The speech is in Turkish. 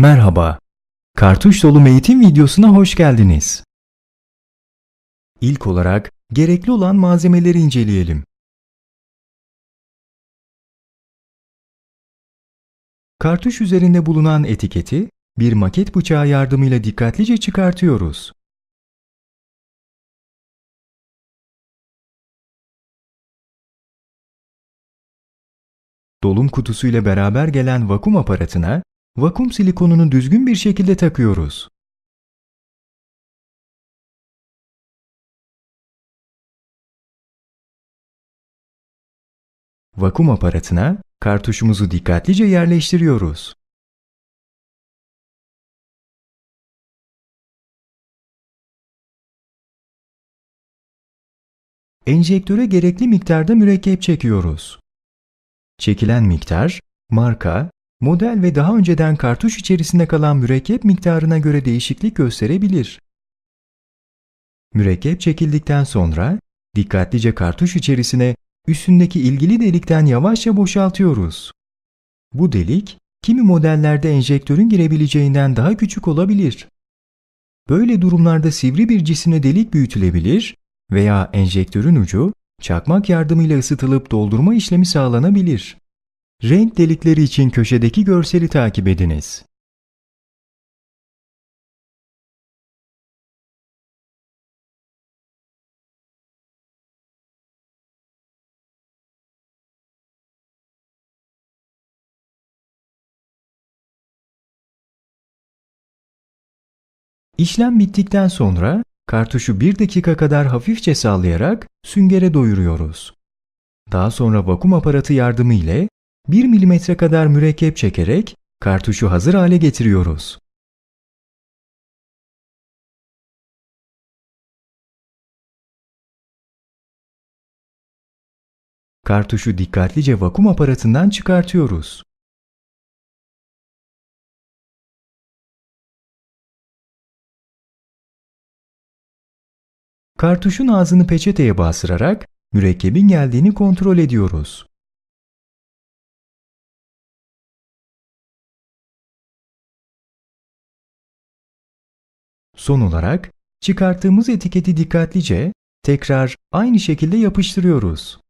Merhaba. Kartuş dolu eğitim videosuna hoş geldiniz. İlk olarak gerekli olan malzemeleri inceleyelim. Kartuş üzerinde bulunan etiketi bir maket bıçağı yardımıyla dikkatlice çıkartıyoruz. Dolum kutusu ile beraber gelen vakum aparatına vakum silikonunu düzgün bir şekilde takıyoruz. Vakum aparatına kartuşumuzu dikkatlice yerleştiriyoruz. Enjektöre gerekli miktarda mürekkep çekiyoruz. Çekilen miktar, marka, model ve daha önceden kartuş içerisinde kalan mürekkep miktarına göre değişiklik gösterebilir. Mürekkep çekildikten sonra dikkatlice kartuş içerisine üstündeki ilgili delikten yavaşça boşaltıyoruz. Bu delik kimi modellerde enjektörün girebileceğinden daha küçük olabilir. Böyle durumlarda sivri bir cisimle delik büyütülebilir veya enjektörün ucu çakmak yardımıyla ısıtılıp doldurma işlemi sağlanabilir. Renk delikleri için köşedeki görseli takip ediniz. İşlem bittikten sonra kartuşu 1 dakika kadar hafifçe sallayarak süngere doyuruyoruz. Daha sonra vakum aparatı yardımı ile 1 mm kadar mürekkep çekerek kartuşu hazır hale getiriyoruz. Kartuşu dikkatlice vakum aparatından çıkartıyoruz. Kartuşun ağzını peçeteye bastırarak mürekkebin geldiğini kontrol ediyoruz. Son olarak çıkarttığımız etiketi dikkatlice tekrar aynı şekilde yapıştırıyoruz.